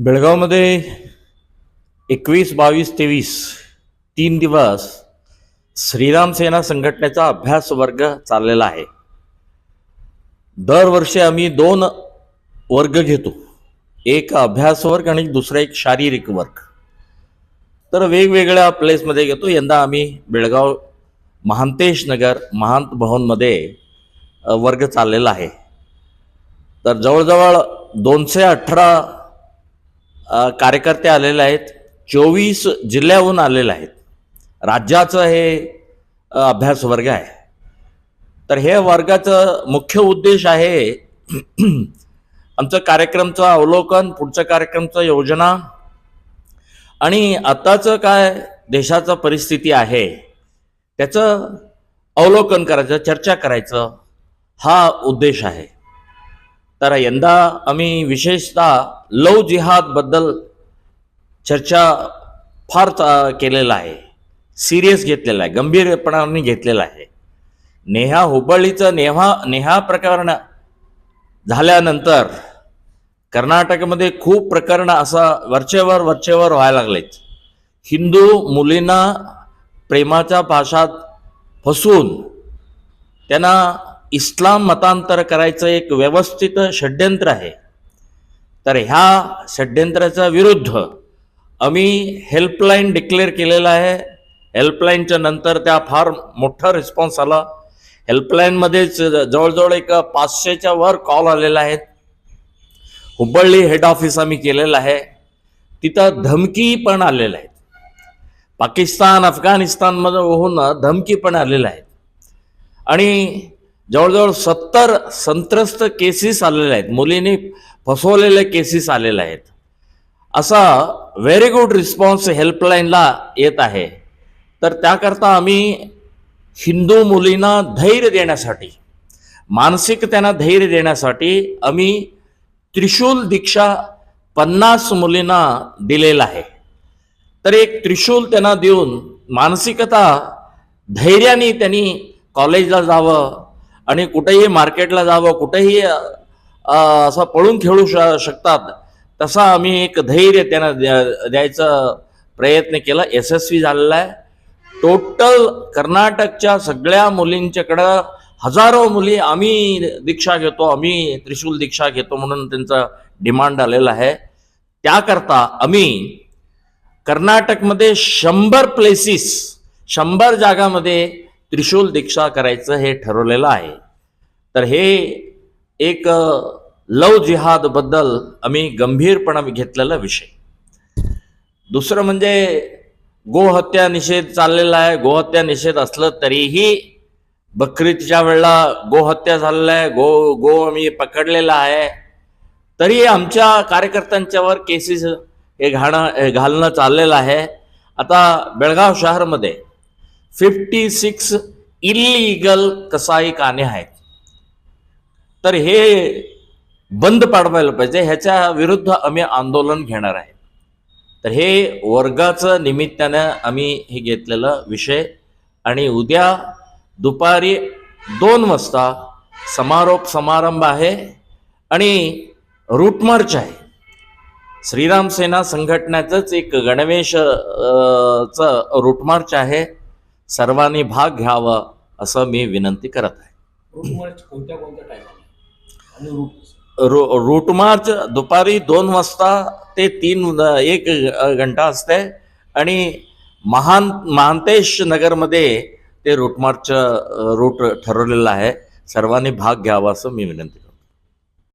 बेळगावमध्ये एकवीस बावीस तेवीस तीन दिवस श्रीराम सेना संघटनेचा अभ्यास वर्ग चाललेला आहे. दरवर्षी आम्ही दोन वर्ग घेतो. एक अभ्यास वर्ग आणि दुसरा एक शारीरिक वर्ग. तर वेगवेगळ्या प्लेसमध्ये घेतो. यंदा आम्ही बेळगाव महांतेश नगर महांत भवनमध्ये वर्ग चाललेला आहे. तर जवळजवळ दोनशे अठरा कार्यकर्ते आलेले आहेत. चोवीस जिल्ह्याहून आलेले आहेत. राज्याचं हे अभ्यास वर्ग आहे. तर हे वर्गाचं मुख्य उद्देश आहे आमचं कार्यक्रमचं अवलोकन पुढचं कार्यक्रमचं योजना आणि आताचं काय देशाचं परिस्थिती आहे त्याचं अवलोकन करायचं चर्चा करायचं हा उद्देश आहे. तर यंदा आम्ही विशेषतः लव जिहादबद्दल चर्चा फार केलेला आहे. सिरियस घेतलेला आहे. गंभीरपणाने घेतलेला आहे. नेहा हुबळीचं नेहा नेहा प्रकरण झाल्यानंतर कर्नाटकमध्ये खूप प्रकरणं असा वरचेवर वरचेवर व्हायला लागलेत. हिंदू मुलींना प्रेमाच्या पाशात फसून त्यांना इस्लाम मतांतर करायचं एक व्यवस्थित षड्यंत्र आहे. तर ह्या षड्यंत्राच्या विरुद्ध आम्ही हेल्पलाईन डिक्लेअर केलेला आहे. हेल्पलाईनच्या नंतर त्या फार मोठा रिस्पॉन्स आला. हेल्पलाईनमध्येच जवळजवळ एक पाचशेच्या वर कॉल आलेला आहेत हुबळी हेड ऑफिस आम्ही केलेलं आहे. तिथं धमकी पण आलेल्या आहेत पाकिस्तान अफगाणिस्तानमध्ये होऊन धमकी पण आलेल्या आहेत आणि जवळजवळ सत्तर संत्रस्त केसेस आलेल्या आहेत. मुलींनी फसवलेले केसेस आलेले आहेत. असा व्हेरी गुड रिस्पॉन्स हेल्पलाईनला येत आहे. तर त्याकरता आम्ही हिंदू मुलींना धैर्य देण्यासाठी मानसिक त्यांना धैर्य देण्यासाठी आम्ही त्रिशूल दीक्षा पन्नास मुलींना दिलेला आहे. तर एक त्रिशूल त्यांना देऊन मानसिकता धैर्याने त्यांनी कॉलेजला जावं आणि कुठेही मार्केटला जावं कुठेही असं पळून खेळू श शकतात तसा आम्ही एक धैर्य त्यांना द्या- द्यायचा प्रयत्न केला. यशस्वी झालेला आहे. टोटल कर्नाटकच्या सगळ्या मुलींच्याकडं हजारो मुली आम्ही दीक्षा घेतो आम्ही त्रिशूल दीक्षा घेतो म्हणून त्यांचा डिमांड आलेला आहे. त्याकरता आम्ही कर्नाटकमध्ये शंभर प्लेसिस शंभर जागामध्ये त्रिशूल दीक्षा करायचं हे ठरवलेलं आहे. तर हे एक अ, लव जिहादबद्दल आम्ही गंभीरपणा घेतलेला विषय. दुसरं म्हणजे गोहत्या निषेध चाललेला आहे. गोहत्या निषेध असलं तरीही बकरीच्या वेळेला गोहत्या झालेलं आहे. गो गो आम्ही पकडलेला आहे. तरी आमच्या कार्यकर्त्यांच्यावर केसेस हे घाणं हे घालणं चाललेलं आहे. आता बेळगाव शहरमध्ये फिफ्टी सिक्स इलिगल कसाई काने आहेत. तर हे बंद पाडवायला पाहिजे. ह्याच्या विरुद्ध आम्ही आंदोलन घेणार आहे. तर हे वर्गाचं निमित्तानं आम्ही हे घेतलेलं विषय. आणि उद्या दुपारी दोन वाजता समारोप समारंभ आहे. आणि रूट मार्च आहे. श्रीराम सेना संघटनेचंच एक गणवेश च रूट मार्च आहे. सर्वांनी भाग घ्यावा असं मी विनंती करत आहे. रूट मार्च रू रूट दुपारी दोन वाजता ते तीन एक घंटा असते. आणि महान महांतेश नगरमध्ये ते रूट मार्च रूट ठरवलेलं आहे. सर्वांनी भाग घ्यावा असं मी विनंती करतो.